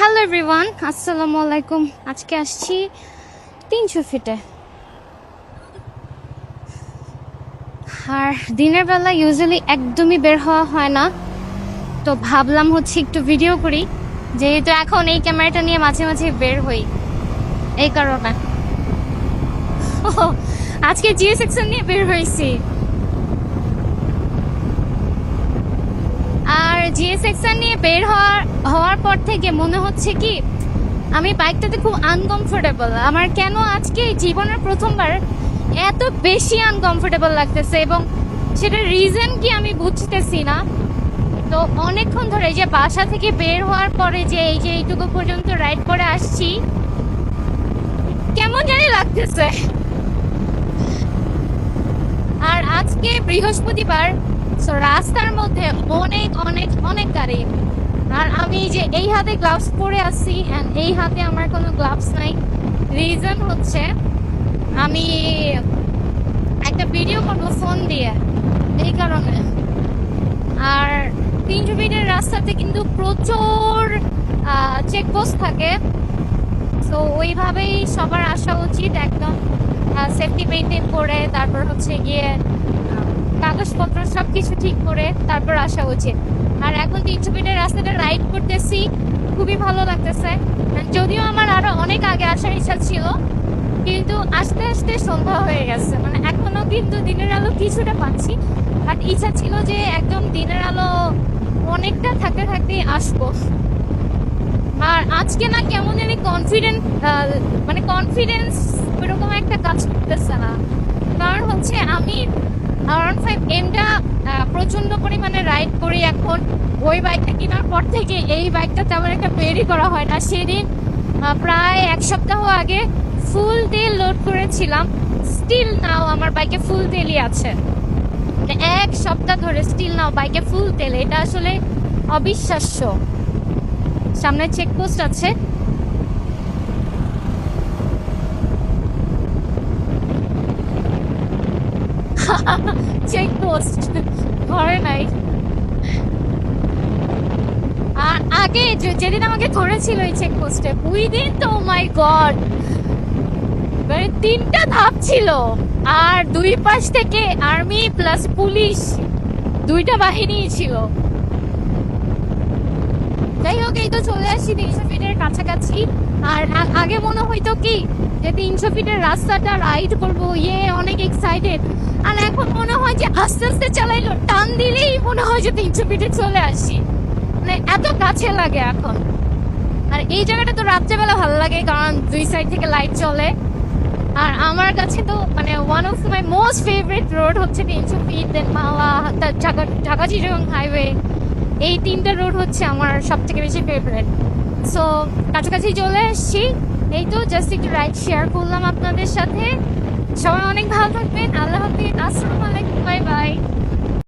Hello everyone আসসালামু আলাইকুম আজকে আসছি তিনশো ফিটে। আর দিনের বেলা ইউজুয়ালি একদমই বের হওয়া হয় না। তো ভাবলাম হচ্ছে একটু ভিডিও করি। যেহেতু এখন এই ক্যামেরাটা নিয়ে মাঝে মাঝে বের হই। এই কারণে। আজকে জিও সেকশন নিয়ে বের হয়েছি। সেকশন নিয়ে বের হওয়ার হওয়ার পর থেকে মনে হচ্ছে কি, আমি বাইকটাতে খুব আনকমফোর্টেবল আমার কেন আজকে জীবনের প্রথমবার এত বেশি আনকমফোর্টেবল লাগতেছে এবং সেটার রিজন কি আমি বুঝতেছি না। তো অনেকক্ষণ ধরে যে বাসা থেকে বের হওয়ার পরে যে এই যে এইটুকু পর্যন্ত রাইড করে আসছি, কেমন জানি লাগতেছে। আর আজকে বৃহস্পতিবার রাস্তার মধ্যে অনেক অনেক অনেক গাড়ি আর আমি যে, এই হাতে গ্লাভস পরে আছি অ্যান্ড এই হাতে আমার কোনো গ্লাভস নাই। রিজন হচ্ছে, আমি একটা ভিডিও করব ফোন দিয়ে, এই কারণে। আর তিনশো ফিটের রাস্তাতে কিন্তু প্রচুর চেকপোস্ট থাকে। তো ওইভাবেই সবার আসা উচিত একদম সেফটি মেনটেন করে, তারপর হচ্ছে গিয়ে কাগজপত্র সব কিছু ঠিক করে, তারপর আসা উচিত। আর এখন তিনশো রাস্তাটা রাইড করতেছি, খুবই ভালো লাগতেছে। যদিও আমার আরও অনেক আগে আসার ইচ্ছা ছিল, কিন্তু আস্তে আস্তে সন্ধ্যা হয়ে গেছে। মানে এখনও কিন্তু দিনের আলো কিছুটা পাচ্ছি বাট ইচ্ছা ছিল যে একদম দিনের আলো অনেকটা থাকতে থাকতে আসব। আর আজকে না কেমন জানি কনফিডেন্ট মানে কনফিডেন্স ওইরকম একটা কাজ করতেছে না। কারণ হচ্ছে আমি আর ফাইভ এমটা প্রচণ্ড পরিমাণে রাইড করি এখন ওই বাইকটা কেনার পর থেকে এই বাইকটা তেমন একটা বেরই করা হয় না। সেদিন প্রায় এক সপ্তাহ আগে ফুল তেল লোড করেছিলাম। স্টিল নাও আমার বাইকে ফুল তেলই আছে। মানে এক সপ্তাহ ধরে স্টিল নাও বাইকে ফুল তেল। এটা আসলে অবিশ্বাস্য। সামনে চেকপোস্ট আছে। চেকপোস্ট ঘরে নাই। আগে যেদিন আমাকে ধরেছিল এই চেকপোস্টে ওই দিন তো মাই গড মানে তিনটা ধাপ ছিল। আর দুই পাশ থেকে আর্মি প্লাস পুলিশ দুইটা বাহিনী ছিল। যাই হোক, এই তো চলে আসছি তিনশো ফিটের কাছাকাছি। আর আগে মনে হইতো কি, যে তিনশো ফিটের রাস্তাটা রাইড করব ইয়ে অনেক এক্সাইটেড আর এখন মনে হয় যে আস্তে আস্তে চালাইলো, টান দিলেই মনে হয় যে তিনশো ফিটে চলে আসি। মানে এত কাছে লাগে এখন। আর এই জায়গাটা তো রাত্রেবেলা ভালো লাগে, কারণ দুই সাইড থেকে লাইট চলে। আর আমার কাছে তো মানে one of my most favourite road হচ্ছে তিনশো feet then Mawa, Dhaka Dhaka Chittagong highway এই তিনটা রোড হচ্ছে আমার সব থেকে বেশি ফেভারিট সো কাছাকাছি চলে এসেছি। এই তো জাস্ট একটু রাইড শেয়ার করলাম আপনাদের সাথে। সবাই অনেক ভালো থাকবেন। আল্লাহ হাফিজ। আসসালামু আলাইকুম। Bye bye